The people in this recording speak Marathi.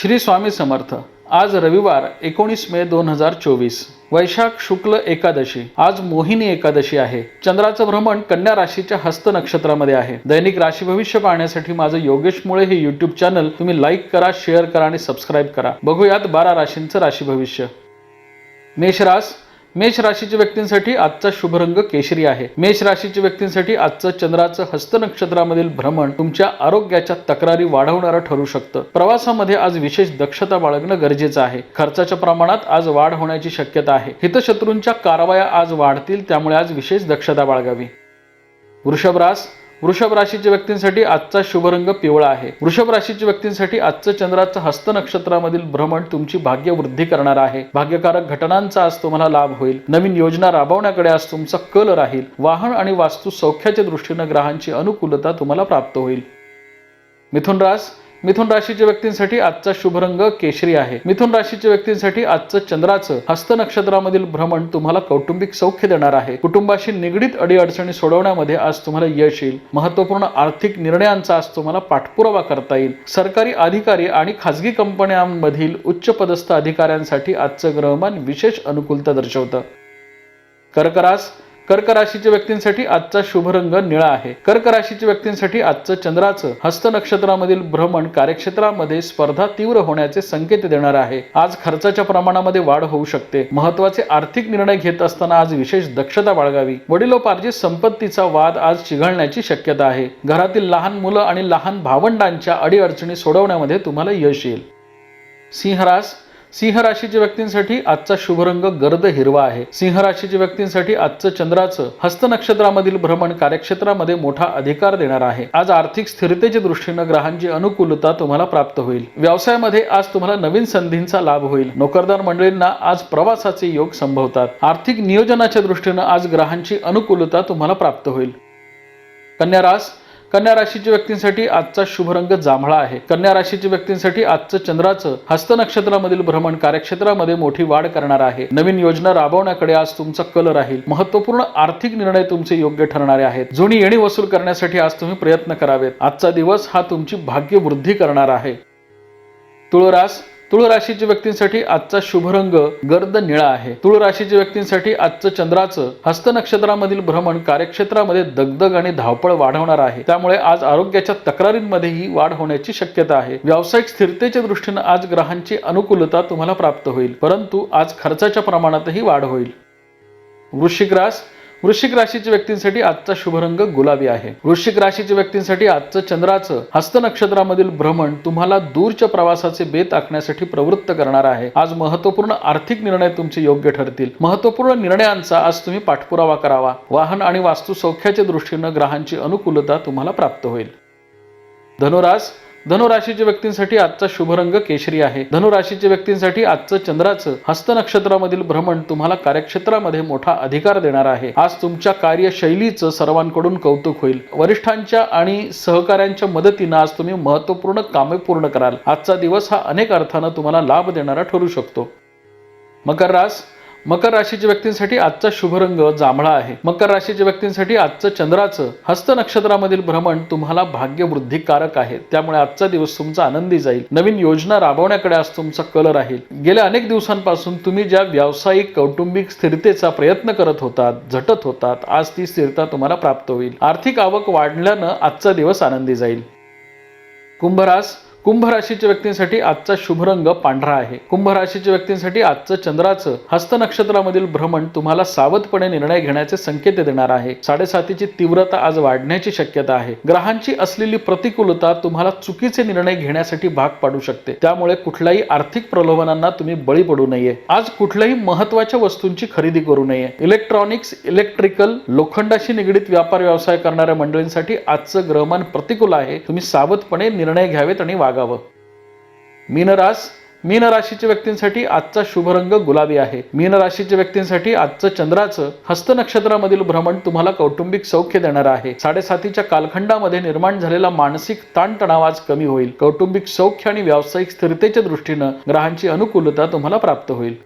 श्री स्वामी समर्थ. आज रविवार एकोणीस मे दोन हजार चोवीस. वैशाख शुक्ल एकादशी. आज मोहिनी एकादशी आहे. चंद्राचं भ्रमण कन्या राशीच्या हस्त नक्षत्रामध्ये आहे. दैनिक राशी भविष्य पाहण्यासाठी माझं योगेश मुळे हे युट्यूब चॅनल तुम्ही लाईक करा शेअर करा आणि सबस्क्राईब करा. बघूयात बारा राशींचं राशी भविष्य. मेषरास मेष राशीच्या व्यक्तींसाठी आजचा शुभ रंग केशरी आहे. मेष राशीच्या व्यक्तींसाठी आजचं चंद्राचं हस्त नक्षत्रामधील भ्रमण तुमच्या आरोग्याच्या तक्रारी वाढवणारं ठरू शकतं. प्रवासामध्ये आज विशेष दक्षता बाळगणं गरजेचं आहे. खर्चाच्या प्रमाणात आज वाढ होण्याची शक्यता आहे. हितशत्रूंच्या कारवाया आज वाढतील त्यामुळे आज विशेष दक्षता बाळगावी. वृषभरास वृषभ राशीच्या व्यक्तींसाठी आजचा शुभरंग पिवळा आहे. वृषभ राशीच्या व्यक्तींसाठी आजचं चंद्राचं हस्त नक्षत्रामधील भ्रमण तुमची भाग्यवृद्धी करणार आहे. भाग्यकारक घटनांचा आज तुम्हाला लाभ होईल. नवीन योजना राबवण्याकडे आज तुमचा कल राहील. वाहन आणि वास्तू सौख्याच्या दृष्टीनं ग्रहांची अनुकूलता तुम्हाला प्राप्त होईल. मिथुन रास मिथुन राशीच्या व्यक्तींसाठी आजचा शुभ रंग केशरी आहे. मिथुन राशीच्या व्यक्तींसाठी आजचं चंद्राचं हस्त नक्षत्रामधील भ्रमण तुम्हाला कौटुंबिक सौख्य देणार आहे. कुटुंबाशी निगडीत अडीअडचणी सोडवण्यामध्ये आज तुम्हाला यश येईल. महत्त्वपूर्ण आर्थिक निर्णयांचा आज तुम्हाला पाठपुरावा करता येईल. सरकारी अधिकारी आणि खाजगी कंपन्यांमधील उच्च पदस्थ अधिकाऱ्यांसाठी आजचं ग्रहमान विशेष अनुकूलता दर्शवतं. कर्करास कर्क राशीच्या व्यक्तींसाठी आजचा शुभ रंग निळा आहे. कर्क राशीच्या व्यक्तींसाठी आजचं चंद्राचं हस्त नक्षत्रामधील भ्रमण कार्यक्षेत्रामध्ये स्पर्धा तीव्र होण्याचे संकेत देणार आहे. आज खर्चाच्या प्रमाणामध्ये वाढ होऊ शकते. महत्त्वाचे आर्थिक निर्णय घेत असताना आज विशेष दक्षता बाळगावी. वडिलोपार्जित संपत्तीचा वाद आज चिघळण्याची शक्यता आहे. घरातील लहान मुलं आणि लहान भावंडांच्या अडीअडचणी सोडवण्यामध्ये तुम्हाला यश येईल. सिंहरास सिंह राशीच्या व्यक्तींसाठी आजचा शुभरंग गर्द हिरवा आहे. सिंह राशीच्या व्यक्तींसाठी आजचं चंद्राचं हस्त नक्षत्रामधील भ्रमण कार्यक्षेत्रामध्ये मोठा अधिकार देणार आहे. आज आर्थिक स्थिरतेच्या दृष्टीनं ग्रहांची अनुकूलता तुम्हाला प्राप्त होईल. व्यवसायामध्ये आज तुम्हाला नवीन संधींचा लाभ होईल. नोकरदार मंडळींना आज प्रवासाचे योग संभवतात. आर्थिक नियोजनाच्या दृष्टीनं आज ग्रहांची अनुकूलता तुम्हाला प्राप्त होईल. कन्या रास कन्या राशीच्या व्यक्तींसाठी आजचा शुभ रंग जांभळा आहे. कन्या राशीच्या व्यक्तींसाठी आजचं चंद्राचं हस्त नक्षत्रामधील भ्रमण कार्यक्षेत्रामध्ये मोठी वाढ करणार आहे. नवीन योजना राबवण्याकडे आज तुमचा कल राहील. महत्त्वपूर्ण आर्थिक निर्णय तुमचे योग्य ठरणारे आहेत. जुनी येणी वसूल करण्यासाठी आज तुम्ही प्रयत्न करावेत. आजचा दिवस हा तुमची भाग्यवृद्धी करणार आहे. तुळरास तुळ राशीच्या व्यक्तींसाठी आजचा शुभ रंग गर्द निळा आहे. तुळ राशीच्या व्यक्तींसाठी आजचं चंद्राचं हस्त नक्षत्रामधील भ्रमण कार्यक्षेत्रामध्ये दगदग आणि धावपळ वाढवणार आहे. त्यामुळे आज आरोग्याच्या तक्रारींमध्येही वाढ होण्याची शक्यता आहे. व्यावसायिक स्थिरतेच्या दृष्टीनं आज ग्रहांची अनुकूलता तुम्हाला प्राप्त होईल. परंतु आज खर्चाच्या प्रमाणातही वाढ होईल. वृश्चिक रास वृश्चिक राशीच्या व्यक्तींसाठी आजचा शुभ रंग गुलाबी आहे. वृश्चिक राशीच्या व्यक्तींसाठी आजचं चंद्राचं हस्त नक्षत्रामधील भ्रमण तुम्हाला दूरच्या प्रवासाचे बेत आखण्यासाठी प्रवृत्त करणार आहे. आज महत्त्वपूर्ण आर्थिक निर्णय तुमचे योग्य ठरतील. महत्त्वपूर्ण निर्णयांचा आज तुम्ही पाठपुरावा करावा. वाहन आणि वास्तू सौख्याच्या दृष्टीनं ग्रहांची अनुकूलता तुम्हाला प्राप्त होईल. धनुराज धनुराशीच्या व्यक्तींसाठी आजचा शुभ रंग केशरी आहे. धनुराशीच्या व्यक्तींसाठी आजचं चंद्राचं हस्त नक्षत्रामधील भ्रमण तुम्हाला कार्यक्षेत्रामध्ये मोठा अधिकार देणार आहे. आज तुमच्या कार्यशैलीचं सर्वांकडून कौतुक होईल. वरिष्ठांच्या आणि सहकाऱ्यांच्या मदतीनं आज तुम्ही महत्त्वपूर्ण कामे पूर्ण कराल. आजचा दिवस हा अनेक अर्थानं तुम्हाला लाभ देणारा ठरू शकतो. मकर रास मकर राशीच्या व्यक्तींसाठी आजचा शुभ रंग जांभळा आहे. मकर राशीच्या व्यक्तींसाठी आजचं चंद्राचं हस्त नक्षत्रामधील भ्रमण तुम्हाला भाग्यवृद्धिकारक आहे. त्यामुळे आजचा दिवस तुमचा आनंदी जाईल. नवीन योजना राबवण्याकडे आज तुमचा कल राहील. गेल्या अनेक दिवसांपासून तुम्ही ज्या व्यावसायिक कौटुंबिक स्थिरतेचा प्रयत्न करत होतात झटत होतात आज ती स्थिरता तुम्हाला प्राप्त होईल. आर्थिक आवक वाढल्यानं आजचा दिवस आनंदी जाईल. कुंभरास कुंभ राशीच्या व्यक्तींसाठी आजचा शुभ रंग पांढरा आहे. कुंभ राशीच्या व्यक्तींसाठी आजचं चंद्राचं हस्त नक्षत्रामधील भ्रमण तुम्हाला सावधपणे निर्णय घेण्याचे संकेत देणार आहे. साडेसातीची तीव्रता आज वाढण्याची शक्यता आहे. ग्रहांची असलेली प्रतिकूलता तुम्हाला चुकीचे निर्णय घेण्यासाठी भाग पाडू शकते. त्यामुळे कुठल्याही आर्थिक प्रलोभनांना तुम्ही बळी पडू नये. आज कुठल्याही महत्त्वाच्या वस्तूंची खरेदी करू नये. इलेक्ट्रॉनिक्स इलेक्ट्रिकल लोखंडाशी निगडीत व्यापार व्यवसाय करणाऱ्या मंडळींसाठी आजचं ग्रहमान प्रतिकूल आहे. तुम्ही सावधपणे निर्णय घ्यावेत आणि वागावं मीनरास मीन राशीच्या व्यक्तींसाठी आजचा शुभ रंग गुलाबी आहे. मीन राशीच्या व्यक्तींसाठी आजचं चंद्राचं हस्त नक्षत्रामधील भ्रमण तुम्हाला कौटुंबिक सौख्य देणार आहे. साडेसातीच्या कालखंडामध्ये निर्माण झालेला मानसिक ताणतणाव आज कमी होईल. कौटुंबिक सौख्य आणि व्यावसायिक स्थिरतेच्या दृष्टीनं ग्रहांची अनुकूलता तुम्हाला प्राप्त होईल.